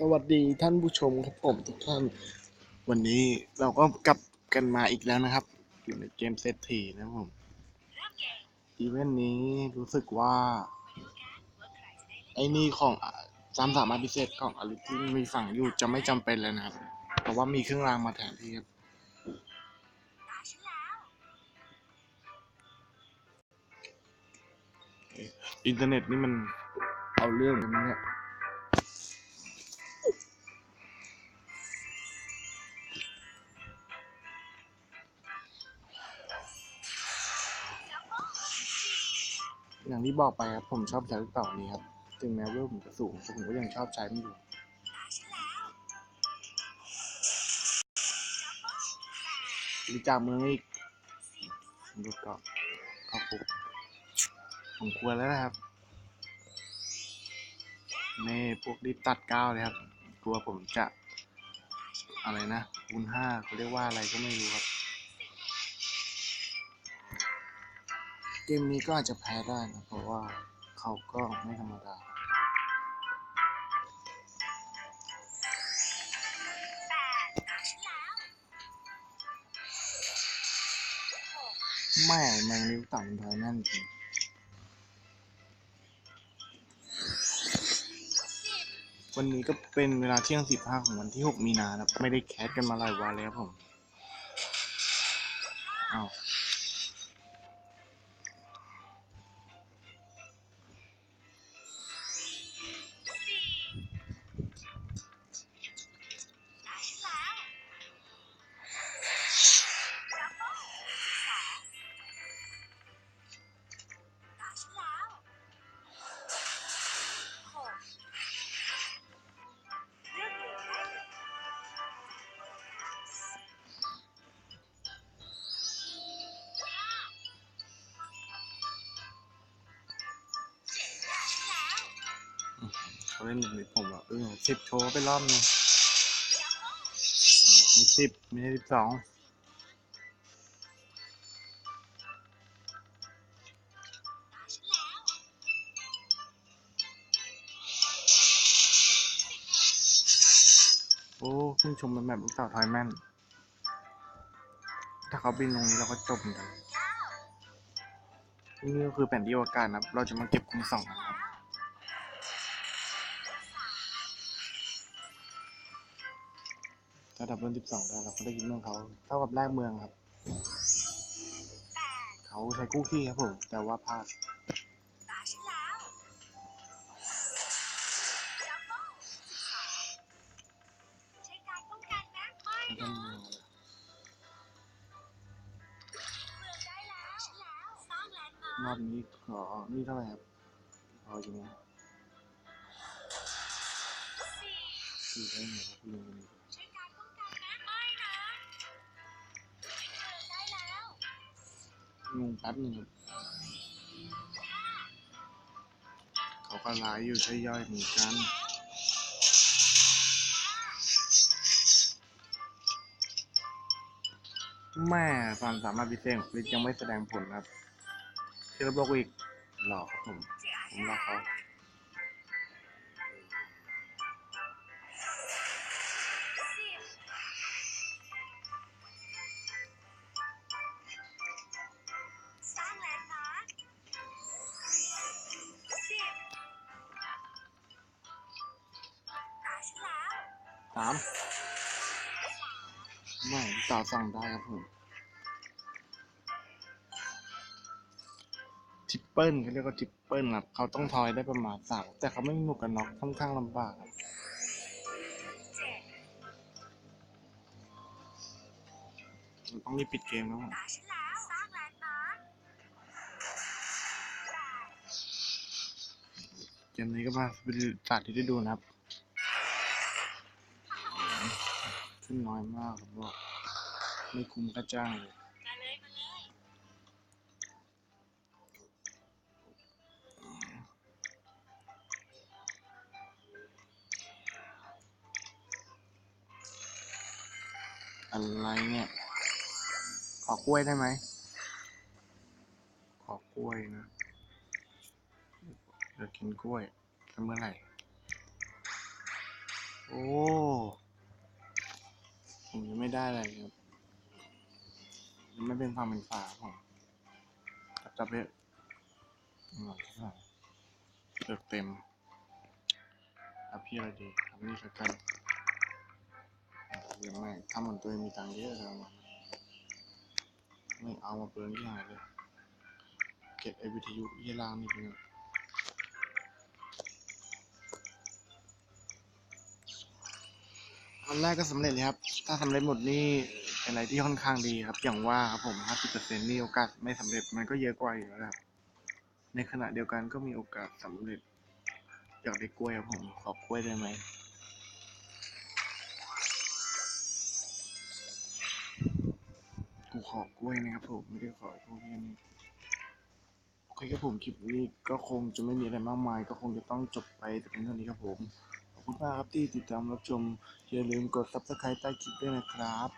สวัสดีท่านผู้ชมครับผมทุกท่าน วันนี้เราก็กลับกันมาอีกแล้วนะครับ อยู่ในเกมเซตทีนะผมอีเวนต์นี้รู้สึกว่า ไอ้นี่ของจำสามารถพิเศษของอลิที่มีฝั่งอยู่จะไม่จำเป็นแล้วนะครับ เพราะว่ามีเครื่องรางมาแทนที่ครับอินเทอร์เน็ตนี่มันเอาเรื่องเลยนะเนี่ย อย่างที่บอกไปครับ ผมชอบใช้ลูกเต่านี้ครับ ถึงแม้ว่าผมจะสูงแต่ผมก็ยังชอบใช้มันอยู่มีจากเมืองอีกดูก่อนเข้าคุกผมควรแล้วนะครับนี่พวกรีบตัดก้าวเลยครับ กลัวผมจะ อะไรนะคูณห้าเขาเรียกว่าอะไรก็ไม่รู้ครับ เกมนี้ก็อาจจะแพ้ได้นะเพราะว่าเขาก็ไม่ธรรมดาแม่แมงนิ้วต่ำทอยนั่นจริงวันนี้ก็เป็นเวลาเที่ยงสิบห้าของวันที่หกมีนาครับ ไม่ได้แคสกันมาหลายวันแล้วผม อ้าว เขาเล่นแบบนี้ผมว่าเออสิบโชว์ไปรอบนึงมีสิบไม่ใช่สิบสองโอ้ขึ้นชมเป็นแบบลูกเต่าทอยแม่น ถ้าเขาบินลงนี้เราก็จบเหมือนกันนี่ก็คือแผ่นที่อวกาศนะครับ เราจะมาเก็บคูณสองนะครับ ถ้าดับเบิลสิบสองได้เราก็ได้ยินเรื่องเขาเท่ากับแรกเมืองครับ เขาใช้กู้ขี้ครับผม แต่ว่าพลาดไม่ต้องเมืองเลยรอบนี้ขอนี่เท่าไหร่ครับพอจริงไหมสี่ได้ไงครับลืมไป งงแป๊บหนึงครับเขาก็ร้ายอยู่ใช่ย่อยเหมือนกันแม่ความสามารถพิเศษของฟิตยังไม่แสดงผลครับเทเลบล็อกอีกหลอกครับผมผมหลอกเขา สามไม่ต่อสั่งได้ครับผมทิปเปิลเขาเรียกว่าทิปเปิลครับเขาต้องทอยได้ประมาณสามแต่เขาไม่มีหมวกกันน็อกค่อนข้างลำบากครับต้องรีบปิดเกมแล้วผมเกมนี้ก็มาเป็นศาสตร์ที่ได้ดูนะครับ ขึ้นน้อยมากครับอกไม่คุ้มค่าจ้างเลยอะไรเนี่ย ขอกล้วยได้ไหม ขอกล้วยนะเดี๋ยวกินกล้วยเมื่อไหร่ โอ้ ได้อะไรครับยังไม่เป็นความเป็นฝาผมจับจับไปอืมเท่าไหร่เลือกเต็มอาพี่อะไรดีทำนี่สักกันยังไม่ทำเหมือนตัวเองมีตังค์เยอะแล้วมันไม่เอามาเปลืองที่หายเลย เก็บไอวิทยุยี่ล่างนี่เป็น อันแรกก็สำเร็จเลยครับ ถ้าสำเร็จหมดนี่เป็นอะไรที่ค่อนข้างดีครับ อย่างว่าครับผม50%นี่โอกาสไม่สำเร็จมันก็เยอะกว่าอยู่แล้วครับ ในขณะเดียวกันก็มีโอกาสสำเร็จ อยากได้กล้วยครับผม ขอกล้วยได้ไหมกูขอกล้วยนะครับผมไม่ได้ขอพวกนี้โอเคครับผมคลิปนี้ก็คงจะไม่มีอะไรมากมาย ก็คงจะต้องจบไปแต่เพียงเท่านี้ครับผม คุณมากครับที่ติดตามรับชม อย่าลืมกด subscribe ใต้คลิปด้วยนะครับ